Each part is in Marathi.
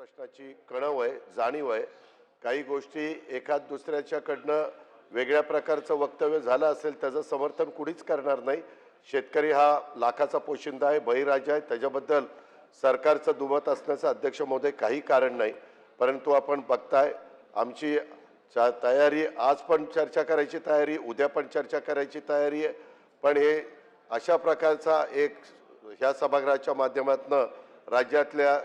प्रश्नाची कणव आहे जाणीव आहे. काही गोष्टी एखाद दुसऱ्याच्याकडनं वेगळ्या प्रकारचं वक्तव्य झालं असेल त्याचं समर्थन कुणीच करणार नाही. शेतकरी हा लाखाचा पोशिंदा आहे बहिराजा आहे. त्याच्याबद्दल सरकारचं दुमत असण्याचं अध्यक्ष महोदय काही कारण नाही. परंतु आपण बघताय आमची तयारी आज पण चर्चा करायची तयारी उद्या पण चर्चा करायची तयारी आहे. पण हे अशा प्रकारचा एक ह्या सभागृहाच्या माध्यमातून राज्यातल्या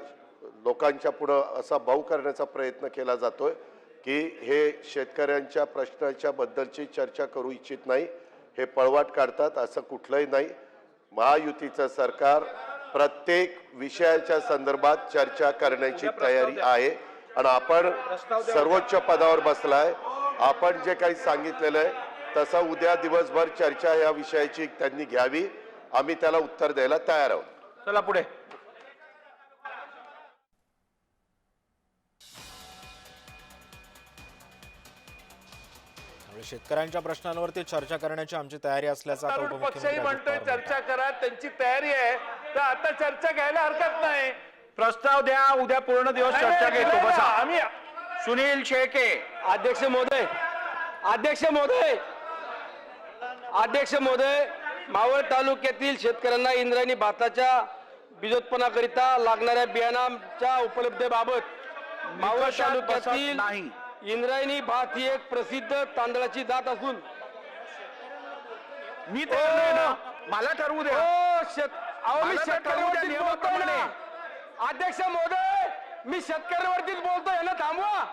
लोकांच्या पुढं असा भाऊ करण्याचा प्रयत्न केला जातोय की हे शेतकऱ्यांच्या प्रश्नाच्या बद्दलची चर्चा करू इच्छित नाही हे पळवाट काढतात असं कुठलंही नाही. महायुतीचं सरकार प्रत्येक विषयाच्या संदर्भात चर्चा करण्याची तयारी आहे आणि आपण सर्वोच्च पदावर बसलाय. आपण जे काही सांगितलेलं आहे तसं उद्या दिवसभर चर्चा या विषयाची त्यांनी घ्यावी. आम्ही त्याला उत्तर द्यायला तयार आहोत. चला पुढे. शेतकऱ्यांच्या प्रश्नांवरती चर्चा करण्याची आमची तयारी असल्याचं पक्षही म्हणतोय चर्चा करा त्यांची तयारी आहे. तर आता चर्चा घ्यायला हरकत नाही. प्रस्ताव द्या उद्या पूर्ण दिवस चर्चा घेतो बसा. आम्ही सुनील शेळके अध्यक्ष महोदय. अध्यक्ष महोदय. अध्यक्ष महोदय मावळ तालुक्यातील शेतकऱ्यांना इंद्रायणी भाताच्या बीजोत्पन्नाकरिता लागणाऱ्या बियाणांच्या उपलब्धतेबाबत मावळ तालुक्यातील नाही. इंद्रायणी भात ही एक प्रसिद्ध तांदळाची जात असून मी तयार नाही ना मला ठरवू ओ शेत अहो मी मला तर कळू द्या शेतकऱ्यावरतीच नियमाप्रमाणे. ना. अध्यक्ष महोदय मी शेतकऱ्यावरतीच बोलतोय ना थांबवा.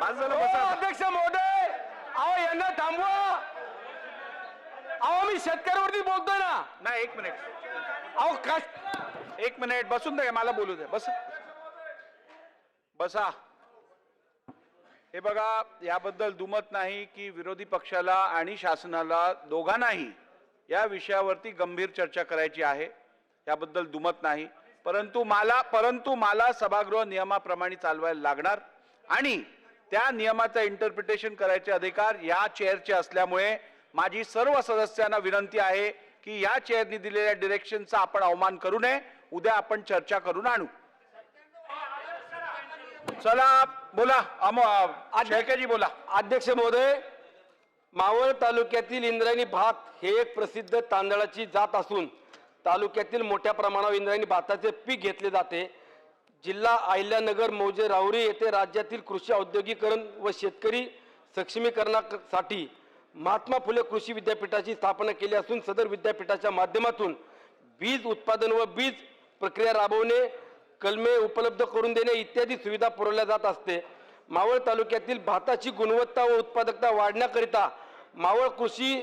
माझं झालं ओ, बसा. आता. अध्यक्ष महोदय अहो यांना थांबवा. अहो मी शेतकऱ्यावरती बोलतोय ना. नाही एक मिनिट. अहो कस एक मिनिट बसून द्या मला बोलू द्या बस. बसा. हे बघा याबद्दल दुमत नाही की विरोधी पक्षाला आणि शासनाला दोघांनाही या विषयावरती गंभीर चर्चा करायची आहे. याबद्दल दुमत नाही. परंतु मला परंतु मला सभागृह नियमाप्रमाणे चालवायला लागणार आणि त्या नियमाचं इंटरप्रिटेशन करायचे अधिकार या चेअरचे असल्यामुळे माझी सर्व सदस्यांना विनंती आहे की या चेअरनी दिलेल्या डिरेक्शनचा आपण अवमान करू नये. उद्या आपण चर्चा करून आणू. चला बोला. शेळकेजी बोला. अध्यक्ष महोदय मावळ तालुक्यातील इंद्रायणी भात हे एक प्रसिद्ध तांदळाची जात असून तालुक्यातील मोठ्या प्रमाणावर इंद्रायणी भाताचे पीक घेतले जाते. जिल्हा अहिल्यानगर मौजे राहुरी येथे राज्यातील कृषी औद्योगिकरण व शेतकरी सक्षमीकरणासाठी महात्मा फुले कृषी विद्यापीठाची स्थापना केली असून सदर विद्यापीठाच्या माध्यमातून बीज उत्पादन व बीज प्रक्रिया राबवणे कलमे उपलब्ध करून देणे इत्यादी सुविधा पुरवल्या जात असते. मावळ तालुक्यातील भाताची गुणवत्ता व उत्पादकता वाढण्याकरिता मावळ कृषी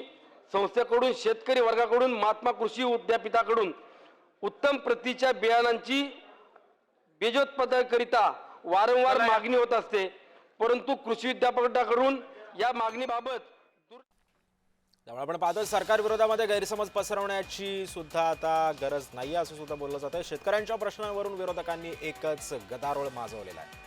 संस्थेकडून शेतकरी वर्गाकडून महात्मा कृषी विद्यापीठाकडून उत्तम प्रतीच्या बियाणांची बीजोत्पादनाकरिता वारंवार मागणी होत असते. परंतु कृषी विद्यापीठाकडून या मागणीबाबत त्यामुळे आपण पाहतो सरकार विरोधामध्ये गैरसमज पसरवण्याची सुद्धा आता गरज नाही असं सुद्धा बोललं जातं शेतकऱ्यांच्या प्रश्नांवरून विरोधकांनी एकच गदारोळ माजवलेला आहे.